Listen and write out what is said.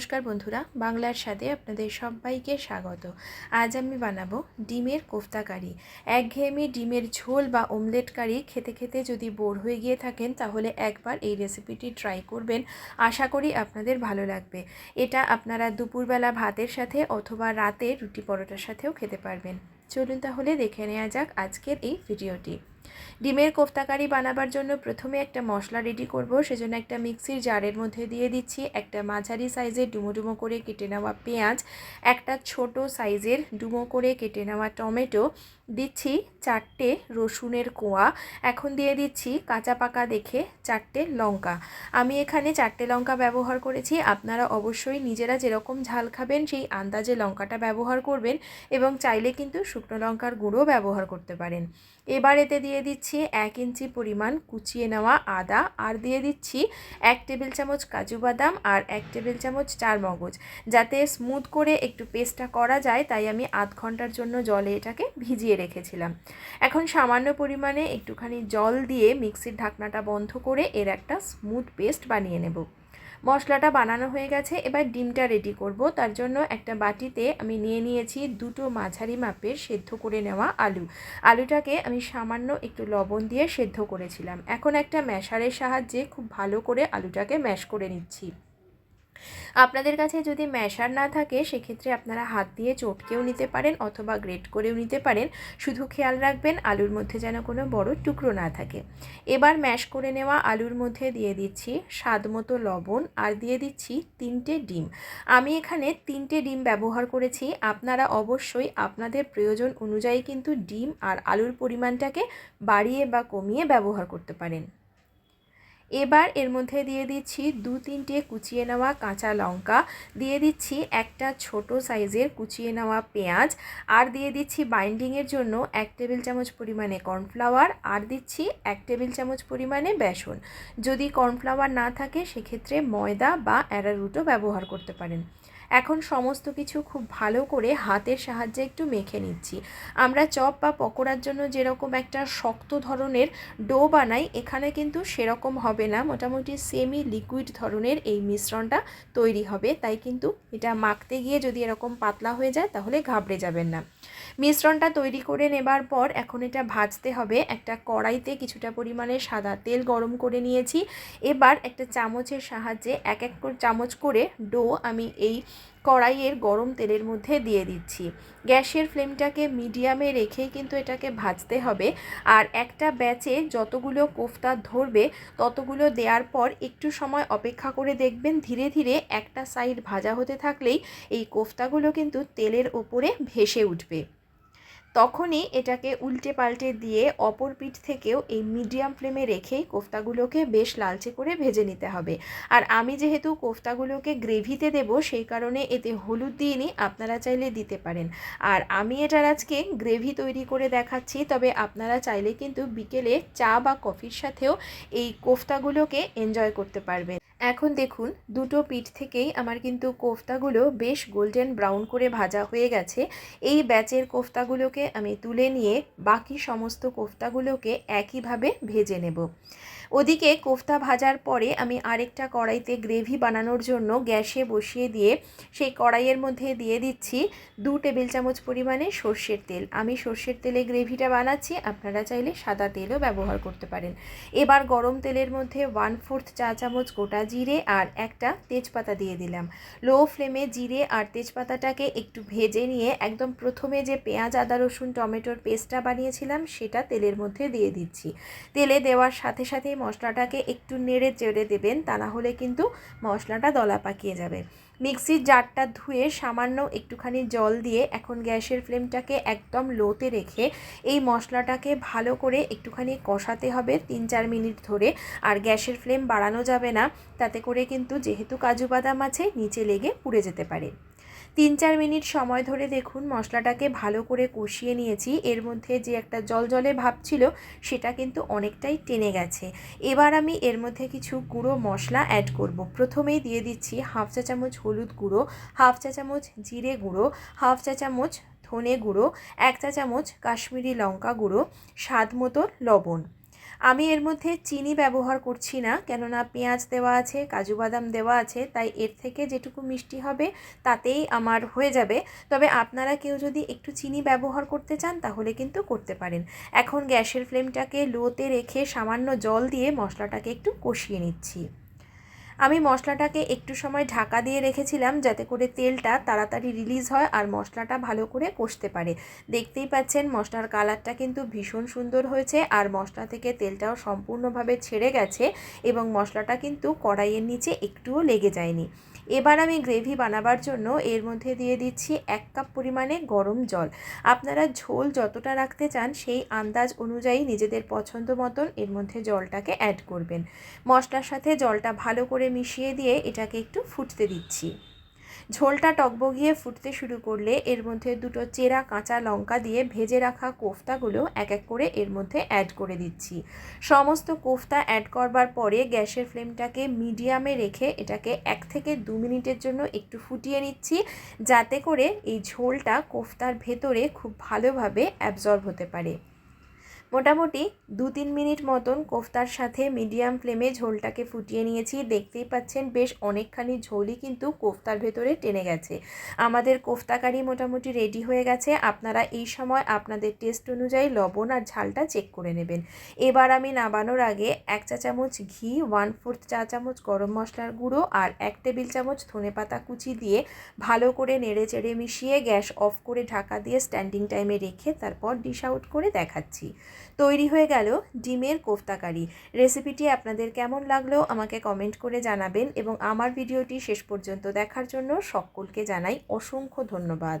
নমস্কার বন্ধুরা, বাংলার স্বাদে আপনাদের সবাইকে স্বাগত। আজ আমি বানাবো ডিমের কোফতা কারি। একঘেয়েমি ডিমের ঝোল বা অমলেট কারি খেতে খেতে যদি বোর হয়ে গিয়ে থাকেন, তাহলে একবার এই রেসিপিটি ট্রাই করবেন। আশা করি আপনাদের ভালো লাগবে। এটা আপনারা দুপুরবেলা ভাতের সাথে অথবা রাতে রুটি পরোটার সাথেও খেতে পারবেন। চলুন তাহলে দেখে নেওয়া যাক আজকের এই ভিডিওটি ডিমের কোফতাকারি বানাবার জন্য প্রথমে একটা মশলা রেডি করব, সেজন্য একটা মিক্সির জারের মধ্যে দিয়ে দিচ্ছি একটা মাঝারি সাইজের ডুমো ডুমো করে কেটে নেওয়া পেঁয়াজ, একটা ছোট সাইজের ডুমো করে কেটে নেওয়া টমেটো দিচ্ছি চারটে রসুনের কোয়া। এখন দিয়ে দিচ্ছি কাঁচা পাকা দেখে চারটে লঙ্কা। আমি এখানে চারটে লঙ্কা ব্যবহার করেছি। আপনারা অবশ্যই নিজেরা যেরকম ঝাল খাবেন, সেই আন্দাজে লঙ্কাটা ব্যবহার করবেন এবং চাইলে কিন্তু শুকনো লঙ্কার গুঁড়ো ব্যবহার করতে পারেন। এবার এতে দিয়ে দিচ্ছি এক ইঞ্চি পরিমাণ কুচিয়ে নেওয়া আদা আর দিয়ে দিচ্ছি এক টেবিল চামচ কাজু বাদাম আর এক টেবিল চামচ চার মগজ। যাতে স্মুথ করে একটু পেস্টটা করা যায়, তাই আমি আধ ঘণ্টার জন্য জলে এটাকে ভিজিয়ে রেখেছিলাম। এখন সামান্য পরিমাণে একটুখানি জল দিয়ে মিক্সির ঢাকনাটা বন্ধ করে এর একটা স্মুথ পেস্ট বানিয়ে নেব। মশলাটা বানানো হয়ে গেছে, এবার ডিমটা রেডি করব। তার জন্য একটা বাটিতে আমি নিয়ে নিয়েছি দুটো মাঝারি মাপের সেদ্ধ করে নেওয়া আলু। আলুটাকে আমি সামান্য একটু লবণ দিয়ে সেদ্ধ করেছিলাম। এখন একটা ম্যাশারের সাহায্যে খুব ভালো করে আলুটাকে ম্যাশ করে নিচ্ছি। আপনাদের কাছে যদি ম্যাশার না থাকে, সেক্ষেত্রে আপনারা হাত দিয়ে চটকেও নিতে পারেন অথবা গ্রেট করেও নিতে পারেন। শুধু খেয়াল রাখবেন, আলুর মধ্যে যেন কোনো বড় টুকরো না থাকে। এবার ম্যাশ করে নেওয়া আলুর মধ্যে দিয়ে দিচ্ছি স্বাদ মতো লবণ আর দিয়ে দিচ্ছি তিনটে ডিম। আমি এখানে তিনটে ডিম ব্যবহার করেছি। আপনারা অবশ্যই আপনাদের প্রয়োজন অনুযায়ী কিন্তু ডিম আর আলুর পরিমাণটাকে বাড়িয়ে বা কমিয়ে ব্যবহার করতে পারেন। এবার এর মধ্যে দিয়ে দিচ্ছি দু তিনটে কুচিয়ে নেওয়া কাঁচা লঙ্কা, দিয়ে দিচ্ছি একটা ছোট সাইজের কুচিয়ে নেওয়া পেঁয়াজ, আর দিয়ে দিচ্ছি বাইন্ডিংয়ের জন্য এক টেবিল চামচ পরিমাণে কর্নফ্লাওয়ার আর দিচ্ছি এক টেবিল চামচ পরিমাণে বেসন। যদি কর্নফ্লাওয়ার না থাকে, সেক্ষেত্রে ময়দা বা অ্যারারুটও ব্যবহার করতে পারেন। এখন সমস্ত কিছু খুব ভালো করে হাতের সাহায্যে একটু মেখে নিচ্ছি। আমরা চপ বা পকোড়ার জন্য যেরকম একটা শক্ত ধরনের ডো বানাই, এখানে কিন্তু সেরকম হবে না। মোটামুটি সেমি লিকুইড ধরনের এই মিশ্রণটা তৈরি হবে। তাই কিন্তু এটা মাখতে গিয়ে যদি এরকম পাতলা হয়ে যায়, তাহলে ঘাবড়ে যাবেন না। মিশ্রণটা তৈরি করে নেবার পর এখন এটা ভাজতে হবে। একটা কড়াইতে কিছুটা পরিমাণে সাদা তেল গরম করে নিয়েছি। এবার একটা চামচের সাহায্যে এক এক চামচ করে ডো আমি এই কড়াইয়ের গরম তেলের মধ্যে দিয়ে দিচ্ছি। গ্যাসের ফ্লেমটাকে মিডিয়ামে রেখেই কিন্তু এটাকে ভাজতে হবে। আর একটা ব্যাচে যতগুলো কোফতা ধরবে, ততগুলো দেওয়ার পর একটু সময় অপেক্ষা করে দেখবেন ধীরে ধীরে একটা সাইড ভাজা হতে থাকলেই এই কোফতাগুলো কিন্তু তেলের ওপরে ভেসে উঠবে। তখনই এটাকে উল্টে পাল্টে দিয়ে অপর পিঠ থেকেও এই মিডিয়াম ফ্লেমে রেখেই কোফতাগুলোকে বেশ লালচে করে ভেজে নিতে হবে। আর আমি যেহেতু কোফতাগুলোকে গ্রেভিতে দেব, সেই কারণে এতে হলুদ দিইনি, আপনারা চাইলে দিতে পারেন। আর আমি এটার আজকে গ্রেভি তৈরি করে দেখাচ্ছি, তবে আপনারা চাইলে কিন্তু বিকেলে চা বা কফির সাথেও এই কোফতাগুলোকে এনজয় করতে পারবেন। এখন দেখুন, দুটো পিঠ থেকেই আমার কিন্তু কোফতাগুলো বেশ গোল্ডেন ব্রাউন করে ভাজা হয়ে গেছে। এই ব্যাচের কোফতাগুলোকে আমি তুলে নিয়ে বাকি সমস্ত কোফতাগুলোকে একইভাবে ভেজে নেব। ওদিকে কোফতা ভাজার পরে আমি আরেকটা কড়াইতে গ্রেভি বানানোর জন্য গ্যাসে বসিয়ে দিয়ে সেই কড়াইয়ের মধ্যে দিয়ে দিচ্ছি দু টেবিল চামচ পরিমাণে সর্ষের তেল। আমি সর্ষের তেলে গ্রেভিটা বানাচ্ছি, আপনারা চাইলে সাদা তেলও ব্যবহার করতে পারেন। এবার গরম তেলের মধ্যে ওয়ান ফোর্থ চা চামচ গোটা জিরে আর একটা তেজপাতা দিয়ে দিলাম। লো ফ্লেমে জিরে আর তেজপাতাটাকে একটু ভেজে নিয়ে একদম প্রথমে যে পেঁয়াজ, আদা, রসুন, টমেটোর পেস্টটা বানিয়েছিলাম, সেটা তেলের মধ্যে দিয়ে দিচ্ছি। তেলে দেওয়ার সাথে সাথে মশলাটাকে একটু নেড়ে চেড়ে দেবেন, তা না হলে কিন্তু মশলাটা দলা পাকিয়ে যাবে। মিক্সির জারটা ধুয়ে সামান্য একটুখানি জল দিয়ে এখন গ্যাসের ফ্লেমটাকে একদম লোতে রেখে এই মশলাটাকে ভালো করে একটুখানি কষাতে হবে তিন চার মিনিট ধরে। আর গ্যাসের ফ্লেম বাড়ানো যাবে না, তাতে করে কিন্তু যেহেতু কাজু বাদাম আছে, নিচে লেগে পুড়ে যেতে পারে। তিন চার মিনিট সময় ধরে দেখুন মশলাটাকে ভালো করে কষিয়ে নিয়েছি। এর মধ্যে যে একটা জল জলে ভাব ছিল, সেটা কিন্তু অনেকটাই টেনে গেছে। এবার আমি এর মধ্যে কিছু গুঁড়ো মশলা অ্যাড করব। প্রথমেই দিয়ে দিচ্ছি হাফ চা চামচ হলুদ গুঁড়ো, হাফ চা চামচ জিরে গুঁড়ো, হাফ চা চামচ ধনে গুঁড়ো, এক চা চামচ কাশ্মীরি লঙ্কা গুঁড়ো, স্বাদ মতো লবণ। আমি এর মধ্যে চিনি ব্যবহার করছি না, কেননা পেঁয়াজ দেওয়া আছে, কাজু বাদাম দেওয়া আছে, তাই এর থেকে যেটুকু মিষ্টি হবে তাতেই আমার হয়ে যাবে। তবে আপনারা কেউ যদি একটু চিনি ব্যবহার করতে চান তাহলে কিন্তু করতে পারেন। এখন গ্যাসের ফ্লেমটাকে লোতে রেখে সামান্য জল দিয়ে মশলাটাকে একটু কষিয়ে নিচ্ছি। আমি মশলাটাকে একটু সময় ঢাকা দিয়ে রেখেছিলাম যাতে করে তেলটা তাড়াতাড়ি রিলিজ হয় আর মশলাটা ভালো করে কষতে পারে। দেখতেই পাচ্ছেন মশলার কালারটা কিন্তু ভীষণ সুন্দর হয়েছে আর মশলা থেকে তেলটাও সম্পূর্ণভাবে ছেড়ে গেছে এবং মশলাটা কিন্তু কড়াইয়ের নিচে একটুও লেগে যায়নি। এবার আমি গ্রেভি বানাবার জন্য এর মধ্যে দিয়ে দিচ্ছি এক কাপ পরিমাণে গরম জল। আপনারা ঝোল যতটা রাখতে চান সেই আন্দাজ অনুযায়ী নিজেদের পছন্দ মতন এর মধ্যে জলটাকে অ্যাড করবেন। মশলার সাথে জলটা ভালো করে মিশিয়ে দিয়ে এটাকে একটু ফুটতে দিচ্ছি। ঝোলটা টকবগিয়ে ফুটতে শুরু করলে এর মধ্যে দুটো চেরা কাঁচা লঙ্কা দিয়ে ভেজে রাখা কোফতাগুলো এক এক করে এর মধ্যে অ্যাড করে দিচ্ছি। সমস্ত কোফতা অ্যাড করবার পরে গ্যাসের ফ্লেমটাকে মিডিয়ামে রেখে এটাকে এক থেকে দু মিনিটের জন্য একটু ফুটিয়ে নিচ্ছি, যাতে করে এই ঝোলটা কোফতার ভেতরে খুব ভালোভাবে অ্যাবজর্ব হতে পারে। মোটামুটি দু তিন মিনিট মতন কোফতার সাথে মিডিয়াম ফ্লেমে ঝোলটাকে ফুটিয়ে নিয়েছি। দেখতেই পাচ্ছেন বেশ অনেকখানি ঝোলই কিন্তু কোফতার ভেতরে টেনে গেছে। আমাদের কোফতা কারি মোটামুটি রেডি হয়ে গেছে। আপনারা এই সময় আপনাদের টেস্ট অনুযায়ী লবণ আর ঝালটা চেক করে নেবেন। এবার আমি নাবানোর আগে এক চা চামচ ঘি ওয়ান ফোর্থ চা চামচ গরম মশলার গুঁড়ো আর এক টেবিল চামচ ধনে পাতা কুচি দিয়ে ভালো করে নেড়ে চেড়ে মিশিয়ে গ্যাস অফ করে ঢাকা দিয়ে স্ট্যান্ডিং টাইমে রেখে তারপর ডিশ আউট করে দেখাচ্ছি। তৈরি হয়ে গেল ডিমের কোফতাকারি রেসিপিটি আপনাদের কেমন লাগল আমাকে কমেন্ট করে জানাবেন এবং আমার ভিডিওটি শেষ পর্যন্ত দেখার জন্য সকলকে জানাই অসংখ্য ধন্যবাদ।